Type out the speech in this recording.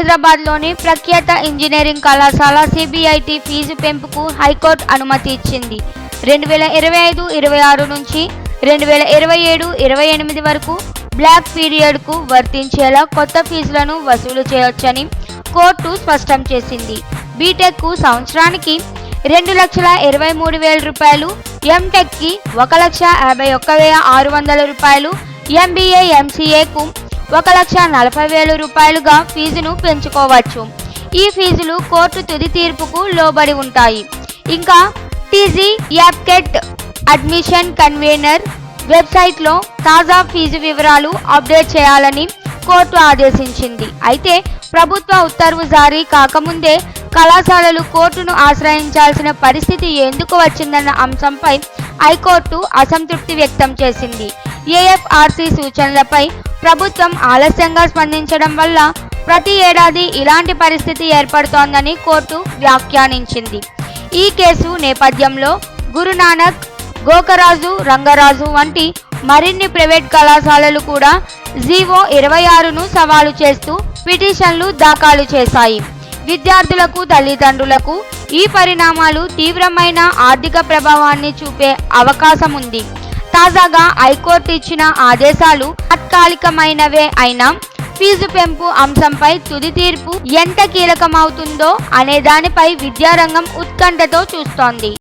హైదరాబాద్లోని ప్రఖ్యాత ఇంజనీరింగ్ కళాశాల సిబిఐటి ఫీజు పెంపుకు హైకోర్టు అనుమతి ఇచ్చింది. రెండు వేల ఇరవై ఐదు ఇరవై ఆరు నుంచి రెండు వేల ఇరవై ఏడు ఇరవై ఎనిమిది వరకు బ్లాక్ పీరియడ్కు వర్తించేలా కొత్త ఫీజులను వసూలు చేయొచ్చని కోర్టు స్పష్టం చేసింది. బీటెక్కు సంవత్సరానికి రెండు లక్షల ఇరవై మూడు వేల రూపాయలు ఎంటెక్కి ఒక లక్ష యాభై ఒక్క వెయ్యి ఆరు వందల రూపాయలు ఎంబీఏ ఎంసీఏకు ఒక లక్ష నలభై వేల రూపాయలుగా ఫీజును పెంచుకోవచ్చు. ఈ ఫీజులు కోర్టు తుది తీర్పుకు లోబడి ఉంటాయి. ఇంకా టీజీ యాప్కెట్ అడ్మిషన్ కన్వీనర్ వెబ్సైట్లో తాజా ఫీజు వివరాలు అప్డేట్ చేయాలని కోర్టు ఆదేశించింది. అయితే ప్రభుత్వ ఉత్తర్వు జారీ కాకముందే కళాశాలలు కోర్టును ఆశ్రయించాల్సిన పరిస్థితి ఎందుకు వచ్చిందన్న అంశంపై హైకోర్టు అసంతృప్తి వ్యక్తం చేసింది. ఏఎఫ్ఆర్సీ సూచనలపై ప్రభుత్వం ఆలస్యంగా స్పందించడం వల్ల ప్రతి ఏడాది ఇలాంటి పరిస్థితి ఏర్పడుతోందని కోర్టు వ్యాఖ్యానించింది. ఈ కేసు నేపథ్యంలో గురునానక్ గోకరాజు రంగరాజు వంటి మరిన్ని ప్రైవేట్ కళాశాలలు కూడా జీవో ఇరవై ఆరును సవాలు చేస్తూ పిటిషన్లు దాఖలు చేశాయి. విద్యార్థులకు తల్లిదండ్రులకు ఈ పరిణామాలు తీవ్రమైన ఆర్థిక ప్రభావాన్ని చూపే అవకాశం ఉంది తాజాగా హైకోర్టు ఇచ్చిన ఆదేశాలు తాత్కాలికమైనవే అయినా ఫీజు పెంపు అంశంపై తుది తీర్పు ఎంత కీలకమవుతుందో అనే దానిపై విద్యారంగం ఉత్కంఠతో చూస్తోంది.